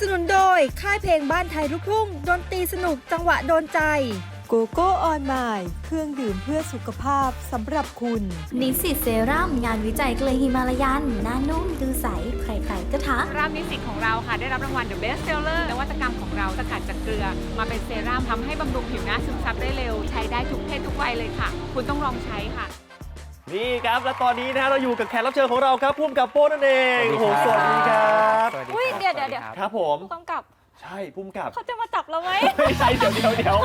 สนุนโดย ค่ายเพลงบ้านไทยลูกทุ่งดนตรีสนุกจังหวะโดนใจโกโก้ออนไมล์เครื่องดื่มเพื่อสุขภาพสำหรับคุณ นิสสิตเซรั่มงานวิจัยเกลฮิมาลายัน หน้านุ่มดูใส ใครๆก็ทักรามนิสิตของเราค่ะ ได้รับรางวัล The Best Seller นวัตกรรมของเราสกัดจากเกลือ มาเป็นเซรั่มทำให้บำรุงผิวหน้าซึมซับได้เร็ว ใช้ได้ทุกเพศทุกวัยเลยค่ะ คุณต้องลองใช้ค่ะ นี่ครับและตอนนี้นะฮะเราอยู่กับแขกรับเชิญของเราครับพุ่มกับโป้นั่นเองโอ้โหสวัสดีครับอุ้ยเดี๋ยวเดี๋ยวเดี๋ยว ครับผม ผู้กำกับ ใช่พุ่มกับเขาจะมาจับเราไหมไม่ใช่เดี๋ยวเดี๋ยวเดี๋ยว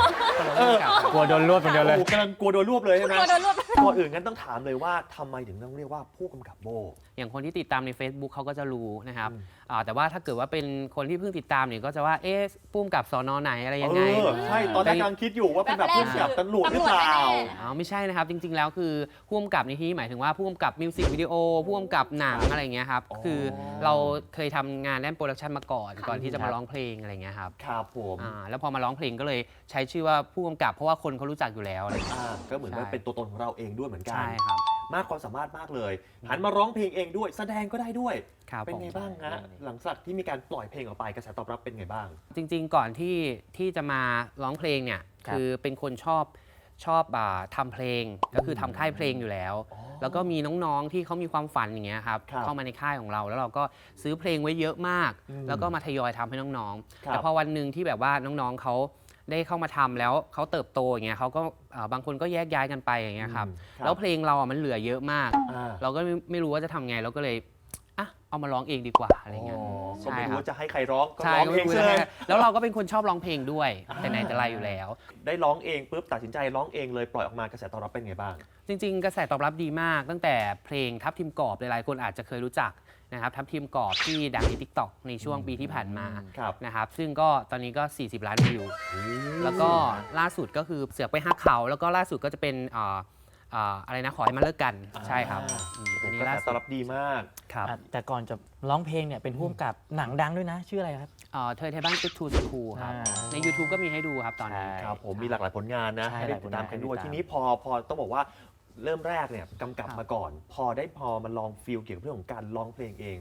เออกลัวโดนรวบอย่างเดียวเลย โอ้โหกำลังกลัวโดนรวบเลยใช่ไหมกลัวโดนรวบ ก่อนอื่นงั้นต้องถามเลยว่าทำไมถึงต้องเรียกว่าผู้กำกับโบ อย่างคนที่ติดตามใน Facebook เขาก็จะรู้นะครับอืมอ่าแต่ว่าถ้าเกิดว่าเป็นคนที่เพิ่งติดตามเนี่ยก็จะว่าเอ๊ะปุ้มกับสอนอไหนอะไรยังไงเออใช่ตอนแรกกำลังคิดอยู่ว่าเป็นแบบแบบแรกผู้กำกับคือตำรวจหรือเปล่า ตำรวจแน่ อ๋อไม่ใช่นะครับ จริง ๆ แล้วคือผู้กำกับในที่นี้หมายถึงว่าผู้กำกับมิวสิกวิดีโอผู้กำกับหนังอะไรอย่างเงี้ยครับ อ๋อ คือเราเคยทำงานด้านโปรดักชันมาก่อน ก่อนที่จะมาร้องเพลงอะไรอย่างเงี้ยครับครับผมอ่าแล้วพอมาร้องเพลงก็เลยใช้ชื่อว่าผู้กำกับเพราะว่าคนเขารู้จักอยู่แล้วอะไรอย่างเงี้ย อ่าก็เหมือนว่าใช่ เป็นตัวตนของเราเองด้วยเหมือนกันใช่ครับมากความสามารถมากเลยหันมาร้องเพลงเองด้วย แสดงก็ได้ด้วย ครับเป็นผม ไงบ้างฮะหลังจากที่มีการปล่อยเพลงออกไปกระแสตอบรับเป็นไงบ้าง จริงๆ ก่อนที่ที่จะมาร้องเพลงเนี่ย ครับคือเป็นคนชอบชอบอ่าทำเพลงก็คือทำค่ายเพลงอยู่แล้ว อ๋อ แล้วก็มีน้องๆที่เขามีความฝันอย่างเงี้ยครับครับเข้ามาในค่ายของเรา แล้วเราก็ซื้อเพลงไว้เยอะมาก อืมแล้วก็มาทยอยทำให้น้องครับๆแต่พอวันหนึ่งที่แบบว่าน้องๆเขาได้เข้ามาทำแล้วเขาเติบโตอย่างเงี้ยเขาก็อ่าบางคนก็แยกย้ายกันไปอย่างเงี้ยครับอืมแล้วเพลงเราอะมันเหลือเยอะมาก อ่า เราก็ไม่ไม่รู้ว่าจะทำไงเราก็เลย อะเอามาร้องเองดีกว่าอะไรเงี้ยอ๋อก็ใช่ไม่ครู้รับว่าจะให้ใครร้องก็ใช่ร้องก็เอไม่งรู้เลจะยให้แล้วเราก็เป็นคนชอบร้องเพลงด้วยอ่าแต่ไหนแต่ไรอยู่แล้ว ได้ร้องเองปุ๊บตัดสินใจร้องเองเลยปล่อยออกมากระแสตอบรับเป็นไงบ้าง จริงๆ กระแสตอบรับดีมาก ตั้งแต่เพลงทับทิมกรอบหลายๆ คนอาจจะเคยรู้จักนะครับทับทิมกรอบที่ดังใน t ิ k t o k ในช่วงปีที่ผ่านมาครับ นะครับซึ่งก็ตอนนี้ก็ 40 ล้านวิว แล้วก็ล่าสุดก็คือเสือกไปฮักเขา แล้วก็ล่าสุดก็จะเป็นอ่า อ่าอะไรนะขอให้มาเลิกกันใช่ครับอืมอันนี้กระล่าแสสุตอดบรับดีมาก ครับอะแต่ก่อนจะร้องเพลงเนี่ยเป็นผู้กำกับหนังดังด้วยนะ ชื่ออะไรครับอ่าเธอไทยบ้านตึกทูสคูครับ อ่าใน YouTube ก็มีให้ดูครับตอนนี้ ใช่ ครับผมมีหลากหลายผลงานนะใช่ให้ได้ติดตามกันด้วยหลายผลงาน ทีนี้พอพอต้องบอกว่าเริ่มแรกเนี่ยกำกับครับมาก่อน พอได้พอมาลองฟีลเกี่ยวกับเรื่องของการร้องเพลงเอง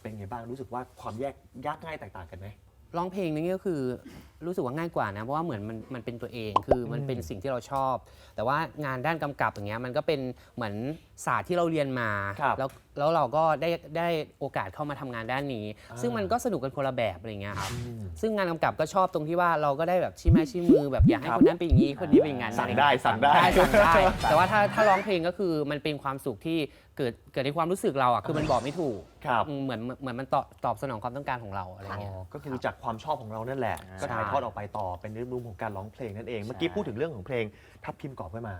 เป็นไงบ้างรู้สึกว่าความแยกยากง่ายแตกต่างกันไหม ร้องเพลงนี่ก็คือรู้สึกว่าง่ายกว่านะเพราะว่าเหมือนมันมันเป็นตัวเองคือมันเป็นสิ่งที่เราชอบ แต่ว่างานด้านกำกับอย่างเงี้ยมันก็เป็นเหมือนศาสตร์ที่เราเรียนมา ครับแล้วแล้วเราก็ได้ได้โอกาสเข้ามาทำงานด้านนี้ อ่า ซึ่งมันก็สนุกกันคนละแบบอะไรเงี้ยครับอืมซึ่งงานกำกับก็ชอบตรงที่ว่าเราก็ได้แบบชี้ไม้ชี้มือแบบอยากให้ครับคนนั้นเป็นอย่างนี้คนนี้เป็นอย่างนั้นสั่งอะรได้เงี้ยสั่งได้ ได้สั่งได้ แต่ว่าถ้าถ้าร้องเพลงก็คือมันเป็นความสุขที่เกิดเกิดในความรู้สึกเราอะคือมันบอกไม่ถูกครับอืมเหมือนเหมือนมันตอบตอบสนองความต้องการของเราอะไรอ๋อเงี้ย ก็คือจากความชอบของเรานั่นแหละ ก็ถ่ายทอดออกไปต่อเป็นเรื่องมุมของการร้องเพลงนั่นเอง เมื่อกี้พูดถึงเรื่องของเพลงทับทิมกรอบไว้มา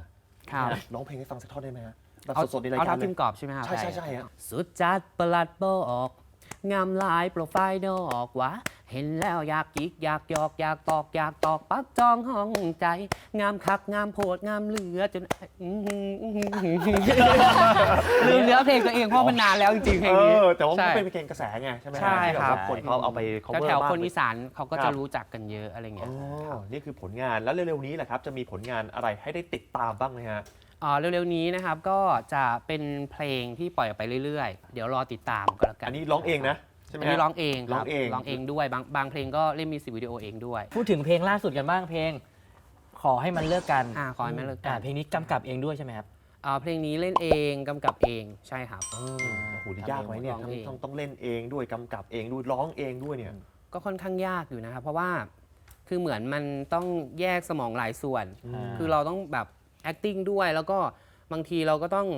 ครับ ร้องเพลงให้ฟังสักท่อนได้ไหมฮะแบบเอาสดๆในรายเอากาทัรบเลทิย มกรอบใช่ไหมครับใช่ใช่ใช่ฮะ สุดจัดประหลัดบอก งามหลายโปรไฟล์ดอกวะ เห็นแล้วอยากกิกอยากหยอกอยากตอกอยากตอกปักจองห้องใจ งามคักงามโพดงามเหลือจนอื้อหืออื้อหือลืมเนื้อเพลงตัวเองเพราะมันนานแล้วจริงๆเพลงเอนี้ อแต่ว่ามันใช่เป็นเพลงกระแสไงใช่ไหมฮะใช่ที่แบบครับว่าคนเขาเอาไป cover แถวบ้างๆคนอีสานเขาก็ครัจะบ รู้จักกันเยอะอะไรเงี้อ๋ยอนี่คือผลงานแล้วเร็วๆนี้แหละครับ จะมีผลงานอะไรให้ได้ติดตามบ้างไหมฮะอ่าเร็วๆนี้นะครับก็จะเป็นเพลงที่ปล่อยออกไปเรื่อยๆ เดี๋ยวรอติดตามก็แล้วกันอันนี้ร้องเองนะใช่ไหมอันนี้ฮะร้องเองคร้รัอบงเองร้องเองด้วยบางบางเพลงก็เล่นมิวสิกวิดีโอเองด้วย พูดถึงเพลงล่าสุดกันบ้างเพลง ขอให้มันเลิกกันอ่าขอให้ไม่เลิกกัอ่านเพลงนี้กำกับเองด้วยใช่ไหมครับอ่าเพลงนี้เล่นเองกำกับเองใช่ครับเออโอ้โหนี่ยากไหมเนี่ยร้องเองต้องต้องเล่นเองด้วยกำกับเองด้วยร้องเองด้วยเนี่ยก็ค่อนข้างยากอยู่นะครับเพราะว่าคือเหมือนมันต้องแยกสมองหลายส่วนอืมคือเราต้องแบบ acting ด้วยแล้วก็บางทีเราก็ต้อง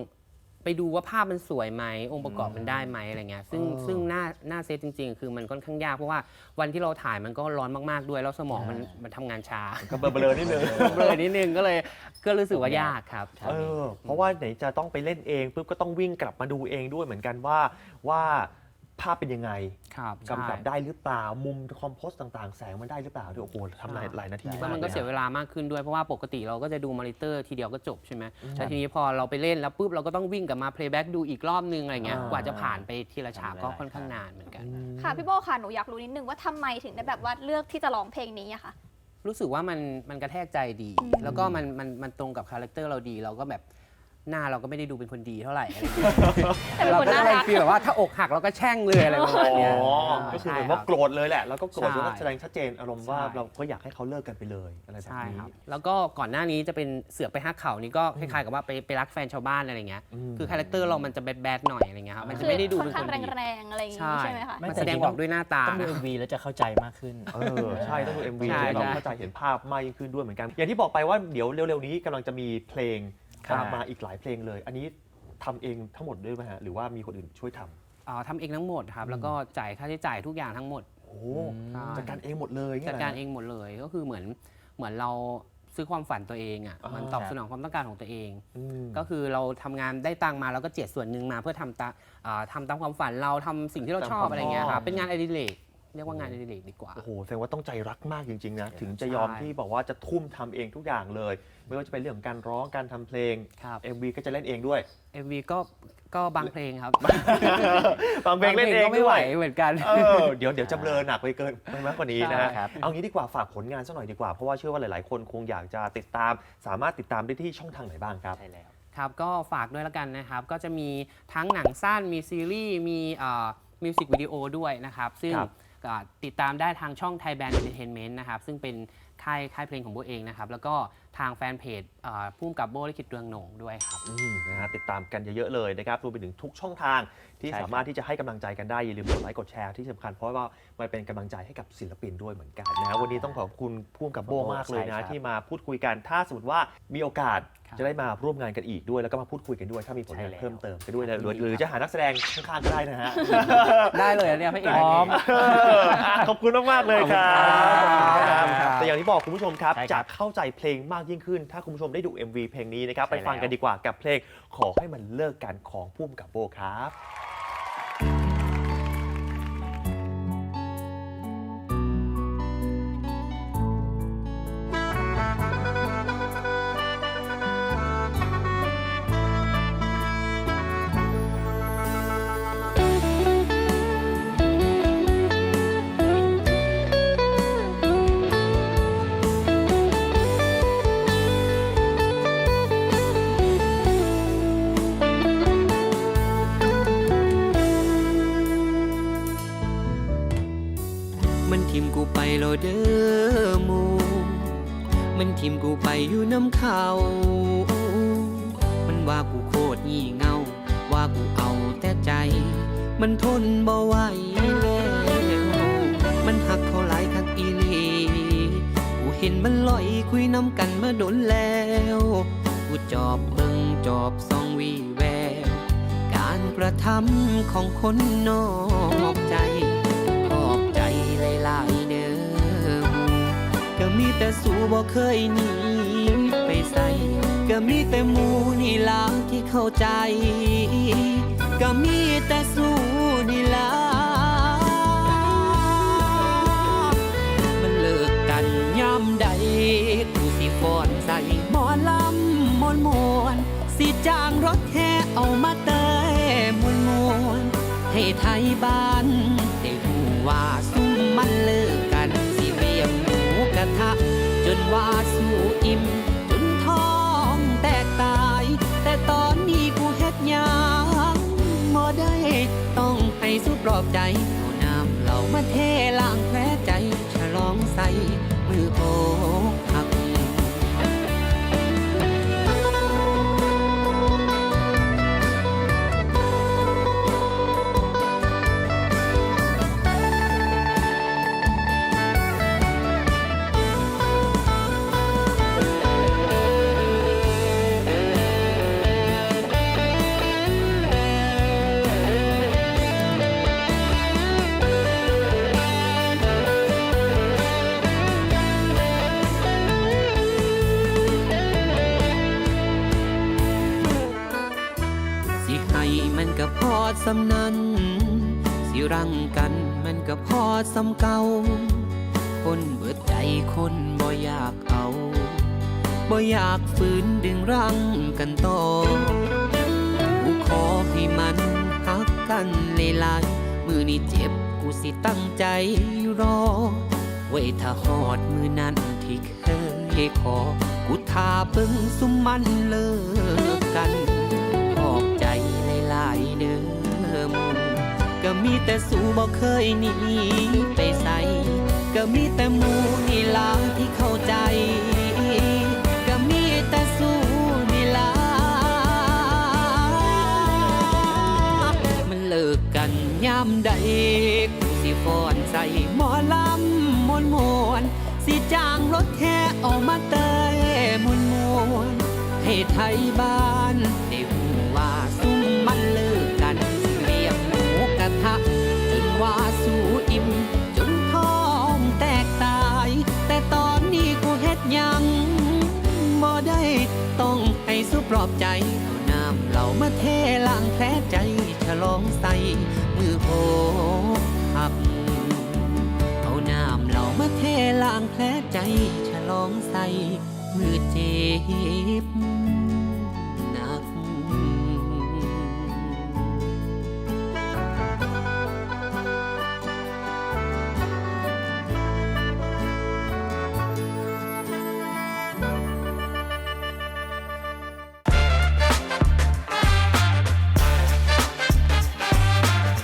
ไปดูว่าภาพมันสวยไหมองค์ประกอบมันได้ไหมอะไรเงี้ยซึ่งซึ่งหน้าหน้าเซตจริง ๆ คือมันค่อนข้างยากเพราะว่าวันที่เราถ่ายมันก็ร้อนมากๆด้วย แล้วสมองมันมันทำงานช้า ก็เบลอๆนิดนึง เบลอนิดนึงก็เลยก็รู้สึกว่ายากครับเออเพราะว่าไหนจะต้องไปเล่นเองปุ๊บก็ต้องวิ่งกลับมาดูเองด้วยเหมือนกันว่าว่าภาพเป็นยังไงครับกำกับใช่ได้หรือเปล่ามุมคอมโพสต่างๆ แสงมันได้หรือเปล่าด้วยโอ้โหทำหลายหลายนาทีแล้วมากมันก็ลเสียเวลามากขึ้นด้วยเพราะว่าปกติเราก็จะดูมอนิเตอร์ทีเดียวก็จบใช่ไหมแต่ทีนี้พอเราไปเล่นแล้วปุ๊บเราก็ต้องวิ่งกลับมา playback ดูอีกรอบนึงอะไรเงี้ยอ่ากว่าจะผ่านไปทีละฉากก็ค่อนข้างนานเหมือนกันค่ะพี่โบค่ะหนูอยากรู้นิดนึงว่าทำไมถึงได้แบบว่าเลือกที่จะร้องเพลงนี้อะค่ะรู้สึกว่ามันมันกระแทกใจดีอืมแล้วก็มันมันมันตรงกับคาแรคเตอร์เราดีเราก็แบบ หน้าเราก็ไม่ได้ดูเป็นคนดีเท่าไหร่อะไรอย่างเงี้ยแต่เป็นเราคนก็น่าจะเป็นรัก ฟีลแบบว่าถ้าอกหักเราก็แช่งเลยอะไรประมาณอ๋เนี้ยอาก็คือเหใช่มือนคว่ารับโกรธเลยแหละ แล้วก็โกรธใช่แล้วก็แสดงชัดเจนอารมณ์ว่าใช่เราก็อยากให้เขาเลิกกันไปเลยอะไรแบบใช่นี้ ครับ แล้วก็ก่อนหน้านี้จะเป็นเสือกไปฮักเขานี่ก็คล้ายๆกับว่าไปไปรักแฟนชาวบ้านอะไรเงี้ยมคือคาแรคเตอร์เรามันจะแบดแบดๆหน่อยอะไรเงี้ยครับมันจะคือไม่ได้ดูค่เป็อนนข้าคงนดีแรงๆอะไรอย่างงี้ใช่ใช่ไหมคะ มันแสดงออกด้วยหน้าตา ต้องดูนะ MV แล้วจะเข้าใจมากขึ้น เออใช่ต้องดู MV ใช่จะได้แบบใช่เข้าใจเห็นภาพมากยิ่งขึ้นด้วยเหมือนกัน อย่างที่บอกไปว่าเดี๋ยวเร็วๆนี้กำลังจะมีเพลง ครับ ตามมาอีกหลายเพลงเลย อันนี้ทำเองทั้งหมดด้วยไหมฮะหรือว่ามีคนอื่นช่วยทำอ่าทำเองทั้งหมดครับอืมแล้วก็จ่ายค่าใช้จ่ายทุกอย่างทั้งหมด โอ้ใช่ จัดการเองหมดเลยจัดการเองหมดเลยก็คือเหมือนเหมือนเราซื้อความฝันตัวเองอะอ่ามั มันตอบสนองความต้องการของตัวเองอืมก็คือเราทำงานได้ตังค์มาแล้วก็เจียดส่วนหนึ่งมาเพื่อทำตาอ่าทำตามความฝันเราทำสิ่งที่เราชอบอะไรเงี้ยครับเป็นงานอดิเรก เรียกว่างานอดิเรกดีกว่า โอ้โหแสดงว่าต้องใจรักมากจริงๆนะถึงจะใช่ยอมที่บอกว่าจะทุ่มทำเองทุกอย่างเลย ไม่ว่าจะเป็นเรื่องของการร้องการทำเพลง ครับ MV ก็จะเล่นเองด้วย MV ก็ก็บางเพลงครับบางเพลงเล่นเองก็ไม่ไหวด้วยเหมือนกัน เออเดี๋ยวเดี๋ยวจะเบลอหนักไปเกินไปมากกว่านี้นะฮะใช่ครับเอางี้ดีกว่าฝากผลงานสักหน่อยดีกว่า เพราะว่าเชื่อว่าหลายๆ คนคงอยากจะติดตาม สามารถติดตามได้ที่ช่องทางไหนบ้างครับ ใช่แล้ว ครับก็ฝากด้วยแล้วกันนะครับ ก็จะมีทั้งหนังสั้นมีซีรีส์มีมิวสิกวิดีโอด้วยนะครับ ซึ่งครับก็ ติดตามได้ทางช่องไทยแบนด์เอนเตอร์เทนเมนต์นะครับ ซึ่งเป็น ค่ายค่ายเพลงของโบเองนะครับ แล้วก็ทางแฟนเพจอ่าพุ่มกับโบลิขิตเรืองโหน่งด้วยครับอืมนะฮะติดตามกันเยอะๆเลยนะครับรวมไปถึงทุกช่องทางที่ใช่ครับสามารถที่จะให้กำลังใจกันได้ อย่าลืมกดไลค์กดแชร์ที่สำคัญเพราะว่ามันเป็นกำลังใจให้กับศิลปินด้วยเหมือนกันนะฮะวันนี้ต้องขอบคุณพ่วงกับโบมากเลยใช่ครันะบที่มาพูดคุยกันถ้าสมมติว่ามีโอกาสครับจะได้มาร่วมงานกันอีกด้วยแล้วก็มาพูดคุยกันด้วย ถ้ามีผลงานใช่แล้วเพิ่มเติมกันด้วยนะหรือยินดีหรือครับจะหานักแสดงข้างๆก็ได้นะฮะได้เลยเนี่ยพระเอกพร้อมเอออะขอบคุณมากๆเลยครับขอบคุณครับแต่อย่างที่บอกคุณผู้ชมครับ ใช่คจะรับเข้าใจเพลงมากยิ่งขึ้น ถ้าคุณผู้ชมได้ดู MV เพลงนี้นะครับ ใช่ไปฟังกันแล้วดีกว่ากับเพลงขอให้มันเลิกกันของพุ่มกับโบครับ อยู่น้ำเขา มันว่ากูโคตรงี่เงา ว่ากูเอาแต่ใจ มันทนบ่ไหวแล้วมันหักเขาหลายคักอีลีกูเห็นมันลอยคุยน้ำกันมาโดนแล้ว กูจอบเบิ่งจอบซองวีแวว การกระทำของคนนอกใจขอบใจหลายๆเด้อก็มีแต่สู่บ่เคยหนี ใส่ก็มีแต่หมูนี่ล่ะที่เข้าใจ ก็มีแต่สูนี่ล่ะมันเลิกกันย่ำใดกูสิฟอนใส่หมอลำมวนมวนสิจ้างรถแห่เอามาเตยมวนมวนให้ไทยบ้านได้หูว่าซุ่มมันเลิกกัน สิเรียมหมูกระทะ จนว่าสู่อิ่ม สุดรอบใจเอาน้ำเหล่ามาเทล้าง สำนั้น สิรังกันมันก็พอสำเก่า คนเบิดใจคนบ่อยากเอาบ่อยากฝืนดึงรั้งกันต่อกูขอให้มันหักกันหลายมือนี้เจ็บกูสิตั้งใจรอ ไว้ถ้าหอดมือนั้นที่เคยขอ กูทาเบิ่งสุมมันเลิกกันขอบใจหลายๆเดิ ม ก็มีแต่สู่บอกเคยหนีไปใส่ก็มีแต่หมูนี่ลาที่เข้าใจ ก็มีแต่สู่นี่ลามันเลิกกันย่ำใดกูสิฟอนใส่หมอลำมวนมวนๆสิจ้างรถแค่ออกมาเตยมวนมวนๆให้ไทยบ้าน ว่าสู่อิ่ม จนท้องแตกตาย แต่ตอนนี้กูเฮ็ดยังบ่ได้ต้องให้สุปลอบใจเอาน้ำเหล่ามาเทล้างแผลใจฉลองใส่มือโหหักเอาน้ำเหล่ามาเทล้างแผลใจฉลองใส่มือเจ็บ